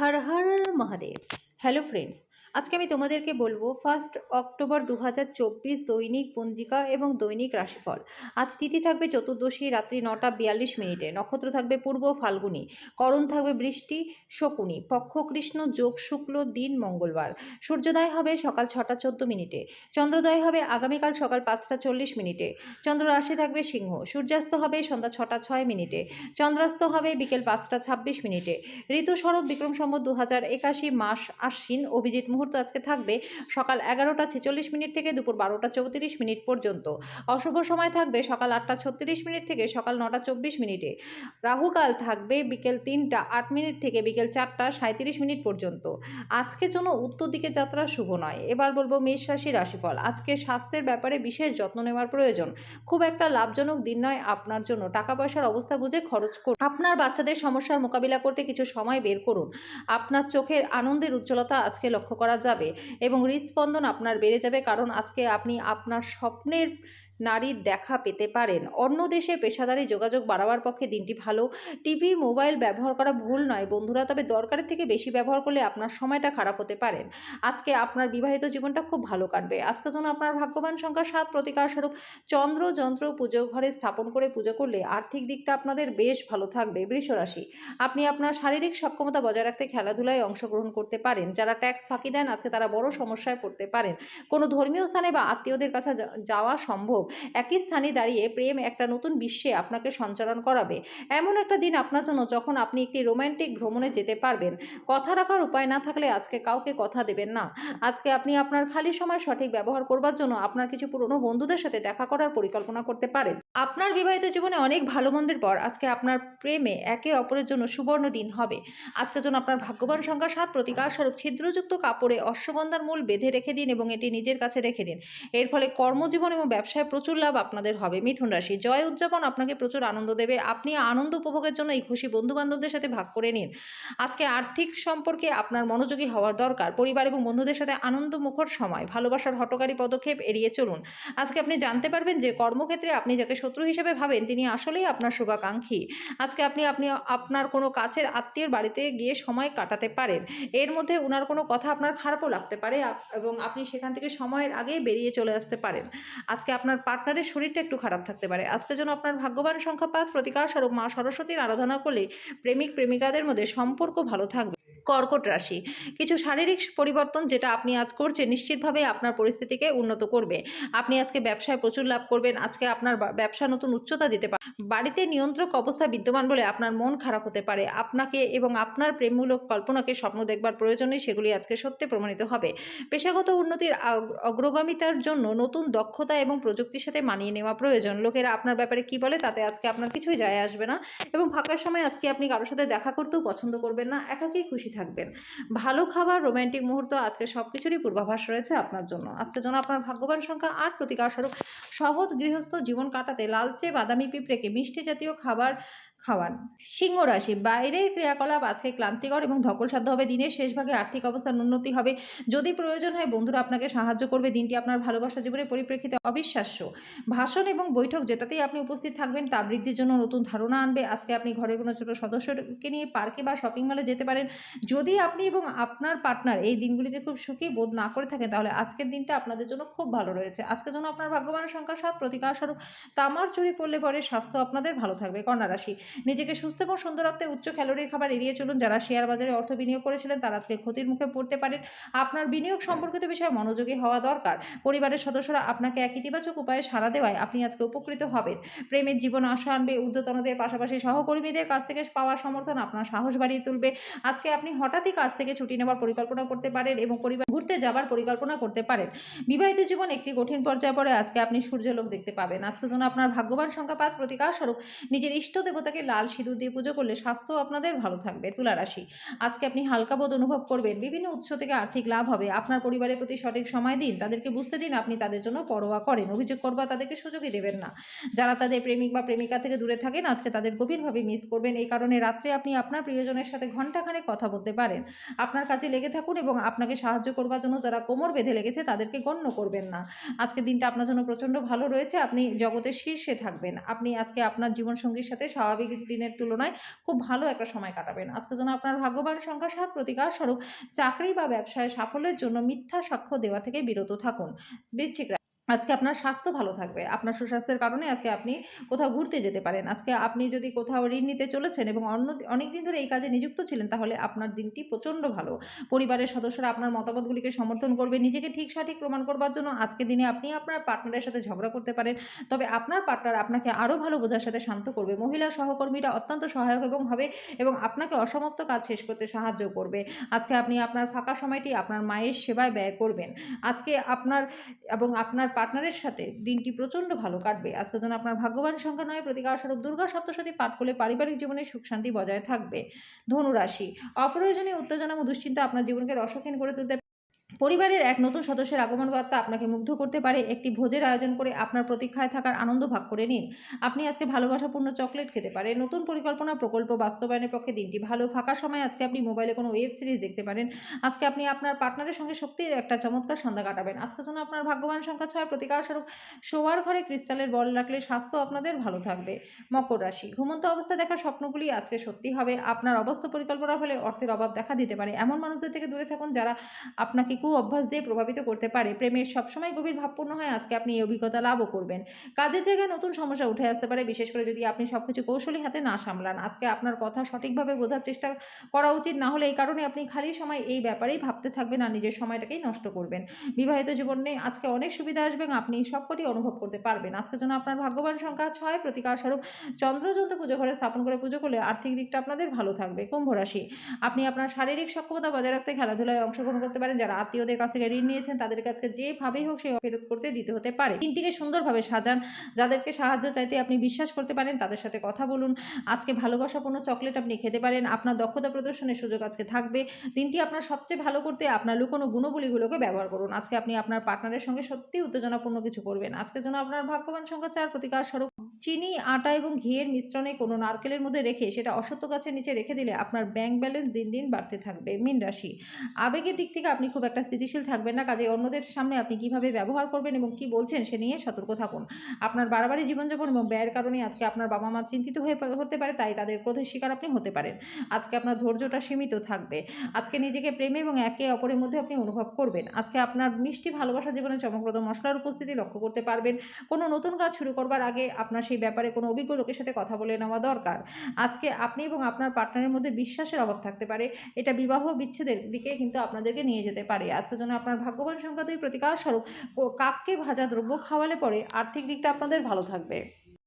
हर हर Mahadev. Hello friends আজকে আমি তোমাদেরকে বলব ফার্স্ট অক্টোবর দু হাজার চব্বিশ দৈনিক পঞ্জিকা এবং দৈনিক রাশিফল। আজ তিথি থাকবে চতুর্দশী, রাত্রি নটা বিয়াল্লিশ মিনিটে। নক্ষত্র থাকবে পূর্ব ফাল্গুনি, করণ থাকবে বৃষ্টি, শকুনি, পক্ষ কৃষ্ণ, যোগ শুক্ল, দিন মঙ্গলবার। সূর্যোদয় হবে সকাল ছটা চোদ্দ মিনিটে। চন্দ্রোদয় হবে আগামীকাল সকাল পাঁচটা চল্লিশ মিনিটে। চন্দ্র রাশি থাকবে সিংহ, সূর্যাস্ত হবে সন্ধ্যা ছটা ছয় মিনিটে। চন্দ্রাস্ত হবে বিকেল পাঁচটা ছাব্বিশ মিনিটে। ঋতু শরৎ বিক্রম সম্বত দু মাস আশ্বিন অভিজিৎ মুহূর্ত আজকে থাকবে সকাল এগারোটা ছেচল্লিশ মিনিট থেকে দুপুর বারোটা চৌত্রিশ মিনিট পর্যন্ত। অশুভ সময় থাকবে সকাল আটটা ছত্রিশ মিনিট থেকে সকাল নটা চব্বিশ মিনিটে। রাহুকাল থাকবে বিকেল তিনটা আট মিনিট থেকে বিকেল চারটা সাঁত্রিশ মিনিট পর্যন্ত। আজকের জন্য উত্তর দিকে যাত্রা শুভ নয়। এবার বলব মেষ রাশি রাশিফল। আজকে স্বাস্থ্যের ব্যাপারে বিশেষ যত্ন নেওয়ার প্রয়োজন। খুব একটা লাভজনক দিন নয় আপনার জন্য। টাকা পয়সার অবস্থা বুঝে খরচ করুন। আপনার বাচ্চাদের সমস্যার মোকাবিলা করতে কিছু সময় বের করুন। আপনার চোখের আনন্দের উজ্জ্বলতা আজকে লক্ষ্য করা যাবে এবং হৃদস্পন্দন আপনার বেড়ে যাবে। কারণ আজকে আপনি আপনার স্বপ্নের নারীর দেখা পেতে পারেন। অন্য দেশে পেশাদারি যোগাযোগ বাড়াবার পক্ষে দিনটি ভালো। টিভি, মোবাইল ব্যবহার করা ভুল নয় বন্ধুরা, তবে দরকারের থেকে বেশি ব্যবহার করলে আপনার সময়টা খারাপ হতে পারেন আজকে আপনার বিবাহিত জীবনটা খুব ভালো কাটবে। আজকে যেন আপনার ভাগ্যবান সংখ্যা সাত প্রতিকার স্বরূপ চন্দ্র, যন্ত্র পুজো ঘরে স্থাপন করে পুজো করলে আর্থিক দিকটা আপনাদের বেশ ভালো থাকবে। বৃষরাশি আপনি আপনার শারীরিক সক্ষমতা বজায় রাখতে খেলাধুলায় অংশগ্রহণ করতে পারেন। যারা ট্যাক্স ফাঁকি দেন, আজকে তারা বড় সমস্যায় পড়তে পারেন। কোনো ধর্মীয় স্থানে বা আত্মীয়দের কাছে যাওয়া সম্ভব। একই স্থানে দাঁড়িয়ে প্রেম একটা নতুন বিশ্বে আপনাকে সঞ্চালন করাবে। এমন একটা দিন আপনার জন্য যখন আপনি একটি রোমান্টিক ভ্রমণে যেতে পারবেন। কথা রাখার উপায় না থাকলে আজকে কাউকে কথা দেবেন না। আজকে আপনি আপনার খালি সময় সঠিক ব্যবহার করবার জন্য আপনার কিছু পুরনো বন্ধুদের সাথে দেখা করার পরিকল্পনা করতে পারেন। আপনার বিবাহিত জীবনে অনেক ভালো মন্দের পর আজকে আপনার প্রেমে একে অপরের জন্য সুবর্ণ দিন হবে। আজকের জন্য আপনার ভাগ্যবান সংখ্যা সাত, প্রতিকার স্বরূপ ছিদ্রযুক্ত কাপড়ে অশ্বগন্ধার মূল বেঁধে রেখে দিন এবং এটি নিজের কাছে রেখে দিন। এর ফলে কর্মজীবন এবং ব্যবসায় প্রচুর লাভ আপনাদের হবে। মিথুন রাশি, জয় উদযাপন আপনাকে প্রচুর আনন্দ দেবে। আপনি আনন্দ উপভোগের জন্য এই খুশি বন্ধু বান্ধবদের সাথে ভাগ করে নিন। আজকে আর্থিক সম্পর্কে আপনার মনোযোগী হওয়া দরকার। পরিবার এবং বন্ধুদের সাথে আনন্দ মুখর সময়, ভালোবাসার হটকারী পদক্ষেপ এড়িয়ে চলুন। আজকে আপনি জানতে পারবেন যে কর্মক্ষেত্রে আপনি যাকে শত্রু হিসেবে ভাবেন, তিনি আসলেই আপনার শুভাকাঙ্ক্ষী। আজকে আপনি আপনি আপনার কোনো কাছের আত্মীয়ের বাড়িতে গিয়ে সময় কাটাতে পারেন। এর মধ্যে ওনার কোনো কথা আপনার খারাপও লাগতে পারে এবং আপনি সেখান থেকে সময়ের আগেই বেরিয়ে চলে আসতে পারেন। আজকে আপনার পার্টনারের শরীরটা একটু খারাপ থাকতে পারে। আজকের যেন আপনার ভাগ্যবান সংখ্যা পাঁচ প্রতিকার স্বরূপ মা সরস্বতীর আরাধনা করলে প্রেমিক, প্রেমিকাদের মধ্যে সম্পর্ক ভালো থাকবে। কর্কট রাশি। কিছু শারীরিক পরিবর্তন যেটা আপনি আজ করছেন, নিশ্চিতভাবে আপনার পরিস্থিতিকে উন্নত করবে। আপনি আজকে ব্যবসায় প্রচুর লাভ করবেন, আজকে আপনার ব্যবসা নতুন উচ্চতা দিতে পারে বাড়িতে নিয়ন্ত্রক অবস্থা বিদ্যমান বলে আপনার মন খারাপ হতে পারে। আপনাকে এবং আপনার প্রেমমূলক কল্পনাকে স্বপ্ন দেখবার প্রয়োজনে সেগুলি আজকে সত্যি প্রমাণিত হবে। পেশাগত উন্নতির অগ্রগামিতার জন্য নতুন দক্ষতা এবং প্রযুক্তির সাথে মানিয়ে নেওয়া প্রয়োজন। লোকেরা আপনার ব্যাপারে কি বলে তাতে আজকে আপনার কিছুই যায় আসবে না। এবং ফাঁকার সময় আজকে আপনি কারোর সাথে দেখা করতেও পছন্দ করবেন না। একাকেই খুশি থাকবেন ভালো খাবার রোমান্টিক মুহূর্ত, আজকে সব কিছুরই পূর্বাভাস রয়েছে আপনার জন্য। আজকের জন্য আপনার ভাগ্যবান সংখ্যা আট, প্রতিকার স্বরূপ সহজ গৃহস্থ জীবন কাটাতে লালচে বাদামি পিঁপড়েকে মিষ্টি জাতীয় খাবার খাওয়ান। সিংহ রাশি বাইরের ক্রিয়াকলাপ আজকে ক্লান্তিকর এবং ধকলসাধ্য হবে। দিনের শেষ ভাগে আর্থিক অবস্থার উন্নতি হবে। যদি প্রয়োজন হয়, বন্ধুরা আপনাকে সাহায্য করবে। দিনটি আপনার ভালোবাসা জীবনের পরিপ্রেক্ষিতে অবিশ্বাস্য। ভাষণ এবং বৈঠক যেটাতেই আপনি উপস্থিত থাকবেন, তা বৃদ্ধির জন্য নতুন ধারণা আনবে। আজকে আপনি ঘরের কোনো ছোটো সদস্যকে নিয়ে পার্কে বা শপিং মলে যেতে পারেন। যদি আপনি এবং আপনার পার্টনার এই দিনগুলিতে খুব সুখী বোধ না করে থাকেন, তাহলে আজকের দিনটা আপনাদের জন্য খুব ভালো রয়েছে। আজকের জন্য আপনার ভাগ্যবানের সংখ্যা সাত, প্রতিকার স্বরূপ। তামার চুরি পড়লে পরে স্বাস্থ্য আপনাদের ভালো থাকবে। কন্যা রাশি নিজেকে সুস্থ এবং সুন্দর রাখতে উচ্চ ক্যালোরির খাবার এড়িয়ে চলুন। যারা শেয়ার বাজারে অর্থ বিনিয়োগ করেছিলেন, তারা আজকে ক্ষতির মুখে পড়তে পারেন। আপনার বিনিয়োগ সম্পর্কিত বিষয়ে মনোযোগী হওয়া দরকার। পরিবারের সদস্যরা আপনাকে এক ইতিবাচক উপায়ে সাড়া দেওয়ায় আপনি আজকে উপকৃত হবেন। প্রেমের জীবন আশা আনবে ঊর্ধ্বতনদের পাশাপাশি সহকর্মীদের কাছ থেকে পাওয়া সমর্থন আপনার সাহস বাড়িয়ে তুলবে। আজকে আপনি হঠাৎই কাজ থেকে ছুটি নেওয়ার পরিকল্পনা করতে পারেন এবং পরিবার ঘুরতে যাবার পরিকল্পনা করতে পারেন। বিবাহিত জীবন একটি কঠিন পর্যায়ে পরে আজকে আপনি সূর্যলোক দেখতে পাবেন। আজকের জন্য আপনার ভাগ্যবান সংখ্যা পাঁচ প্রতিকার স্বরূপ। নিজের ইষ্ট দেবতাকে লাল সিঁদুর দিয়ে পুজো করলে স্বাস্থ্য আপনাদের ভালো থাকবে। তুলা রাশি, আজকে আপনি হালকা বোধ অনুভব করবেন। বিভিন্ন উৎস থেকে আর্থিক লাভ হবে। আপনার পরিবারের প্রতি সঠিক সময় দিন, তাদেরকে বুঝতে দিন আপনি তাদের জন্য পরোয়া করেন। অভিযোগ করবা তাদেরকে সুযোগই দেবেন না। যারা তাদের প্রেমিক বা প্রেমিকা থেকে দূরে থাকেন, আজকে তাদের গভীরভাবে মিস করবেন। এই কারণে রাত্রে আপনি আপনার প্রিয়জনের সাথে ঘন্টাখানেক কথা বলতে পারেন। আপনার কাজে লেগে থাকুন এবং আপনাকে সাহায্য করবার জন্য যারা কোমর বেঁধে লেগেছে, তাদেরকে গণ্য করবেন না। আজকে দিনটা আপনার জন্য প্রচণ্ড ভালো রয়েছে। আপনি জগতের শীর্ষে থাকবেন। আপনি আজকে আপনার জীবনসঙ্গীর সাথে স্বাভাবিক দি- দিনের তুলনায় খুব ভালো একটা সময় কাটাবেন। আজকের জন্য আপনার ভাগ্যবান সংখ্যা সাত প্রতিকার স্বরূপ, চাকরি বা ব্যবসায় সাফল্যের জন্য মিথ্যা সাক্ষ্য দেওয়া থেকে বিরত থাকুন। বৃশ্চিক আজকে আপনার স্বাস্থ্য ভালো থাকবে। আপনার সুস্বাস্থ্যের কারণে আজকে আপনি কোথাও ঘুরতে যেতে পারেন। আজকে আপনি যদি কোথাও ঋণ নিতে চলেছেন এবং অন্য অনেক দিন ধরে এই কাজে নিযুক্ত ছিলেন, তাহলে আপনার দিনটি প্রচণ্ড ভালো। পরিবারের সদস্যরা আপনার মতামতগুলিকে সমর্থন করবে, নিজেকে ঠিক সঠিক প্রমাণ করবার জন্য আজকের দিনে আপনি আপনার পার্টনারের সাথে ঝগড়া করতে পারেন। তবে আপনার পার্টনার আপনাকে আরও ভালো বোঝার সাথে শান্ত করবে। মহিলা সহকর্মীরা অত্যন্ত সহায়ক এবং হবে এবং আপনাকে অসমাপ্ত কাজ শেষ করতে সাহায্য করবে। আজকে আপনি আপনার ফাঁকা সময়টি আপনার মায়ের সেবায় ব্যয় করবেন। আজকে আপনার এবং আপনার পার্টনারের সাথে দিনটি প্রচণ্ড ভালো কাটবে। আজকের জন্য আপনার ভাগ্যবান সংখ্যা নয়, প্রতিকার স্বরূপ দুর্গা সপ্তশতী পাঠ করলে পারিবারিক জীবনে সুখ শান্তি বজায় থাকবে। ধনুরাশি, অপ্রয়োজনীয় উত্তেজনা ও দুশ্চিন্তা আপনার জীবনকে রসহীন করে তুলতে পরিবারের এক নতুন সদস্যের আগমন বার্তা আপনাকে মুগ্ধ করতে পারে। একটি ভোজের আয়োজন করে আপনার প্রতীক্ষায় থাকার আনন্দ ভাগ করে নিন। আপনি আজকে ভালোবাসাপূর্ণ চকলেট খেতে পারেন। নতুন পরিকল্পনা, প্রকল্প, বাস্তবায়নের পক্ষে দিনটি ভালো। ফাঁকা সময় আজকে আপনি মোবাইলে কোনো ওয়েব সিরিজ দেখতে পারেন। আজকে আপনি আপনার পার্টনারের সঙ্গে সত্যিই একটা চমৎকার সন্ধ্যা কাটাবেন। আজকের জন্য আপনার ভাগ্যবান সংখ্যা ছয়। প্রতিকার স্বরূপ শোয়ার ঘরে ক্রিস্টালের বল রাখলে স্বাস্থ্য আপনাদের ভালো থাকবে। মকর রাশি। ঘুমন্ত অবস্থায় দেখা স্বপ্নগুলি আজকে সত্যি হবে। আপনার অবস্থা পরিকল্পনা হলে অর্থের অভাব দেখা দিতে পারে। এমন মানুষদের থেকে দূরে থাকুন যারা আপনাকে কু অভ্যাস দিয়ে প্রভাবিত করতে পারে। প্রেমের সবসময় গভীর ভাবপূর্ণ হয় আজকে আপনি এই অভিজ্ঞতা লাভও করবেন। কাজের জায়গায় নতুন সমস্যা উঠে আসতে পারে, বিশেষ করে যদি আপনি সব কিছু কৌশলী হাতে না সামলান। আজকে আপনার কথা সঠিকভাবে বোঝার চেষ্টা করা উচিত, না হলে এই কারণে আপনি খালি সময় এই ব্যাপারেই ভাবতে থাকবেন আর নিজের সময়টাকেই নষ্ট করবেন। বিবাহিত জীবনে আজকে অনেক সুবিধা আসবে আপনি সবকটি অনুভব করতে পারবেন। আজকের জন্য আপনার ভাগ্যবান সংখ্যা ছয় প্রতিকার স্বরূপ চন্দ্রযন্ত্র পুজো ঘরে স্থাপন করে পুজো করলে আর্থিক দিকটা আপনাদের ভালো থাকবে। কুম্ভ রাশি, আপনি আপনার শারীরিক সক্ষমতা বজায় রাখতে খেলাধুলায় অংশগ্রহণ করতে পারেন। যারা আত্মীয়দের কাছ থেকে ঋণ নিয়েছেন, তাদের কাছে যেভাবেই হোক সে ফেরত করতে দিতে হতে পারে। দিনটিকে সুন্দরভাবে সাজান। যাদেরকে সাহায্য চাইতে আপনি বিশ্বাস করতে পারেন, তাদের সাথে কথা বলুন। আজকে ভালোবাসাপূর্ণ চকলেট আপনি খেতে পারেন। আপনার দক্ষতা প্রদর্শনের সুযোগ আজকে থাকবে। দিনটি আপনার সবচেয়ে ভালো করতে আপনার লুকোনো গুণবলীগুলোকে ব্যবহার করুন। আজকে আপনি আপনার পার্টনারের সঙ্গে সত্যি উত্তেজনাপূর্ণ কিছু করবেন। আজকের জন্য আপনার ভাগ্যবান সংখ্যা চার প্রতিকার স্বরূপ। চিনি, আটা এবং ঘিয়ের মিশ্রণে কোনো নারকেলের মধ্যে রেখে সেটা অসত্য গাছের নিচে রেখে দিলে আপনার ব্যাংক ব্যালেন্স দিন দিন বাড়তে থাকবে। মিন রাশি। আবেগের দিক থেকে আপনি খুব একটা স্থিতিশীল থাকবেন না। কাজে অন্যদের সামনে আপনি কীভাবে ব্যবহার করবেন এবং কি বলছেন সে নিয়ে সতর্ক থাকুন। আপনার বাড়াবাড়ি জীবনযাপন এবং ব্যয়ের কারণে আজকে আপনার বাবা মা চিন্তিত হয়ে হতে পারে, তাই তাদের ক্রোধের শিকার আপনি হতে পারেন। আজকে আপনার ধৈর্যটা সীমিত থাকবে। আজকে নিজেকে প্রেমে এবং একে অপরের মধ্যে আপনি অনুভব করবেন। আজকে আপনার মিষ্টি ভালোবাসা জীবনে চমকপ্রদ মশলার উপস্থিতি লক্ষ্য করতে পারবেন। কোনো নতুন কাজ শুরু করবার আগে আপনার সেই ব্যাপারে কোনো অভিজ্ঞ লোকের সাথে কথা বলে নেওয়া দরকার। আজকে আপনি এবং আপনার পার্টনারের মধ্যে বিশ্বাসের অভাব থাকতে পারে। এটা বিবাহ বিচ্ছেদের দিকে কিন্তু আপনাদেরকে নিয়ে যেতে পারে। আজকের জন্য আপনার ভাগ্যবান সংখ্যা দুই প্রতিকার স্বরূপ। কাককে ভাজা দ্রব্য খাওয়ালে পরে আর্থিক দিকটা আপনাদের ভালো থাকবে।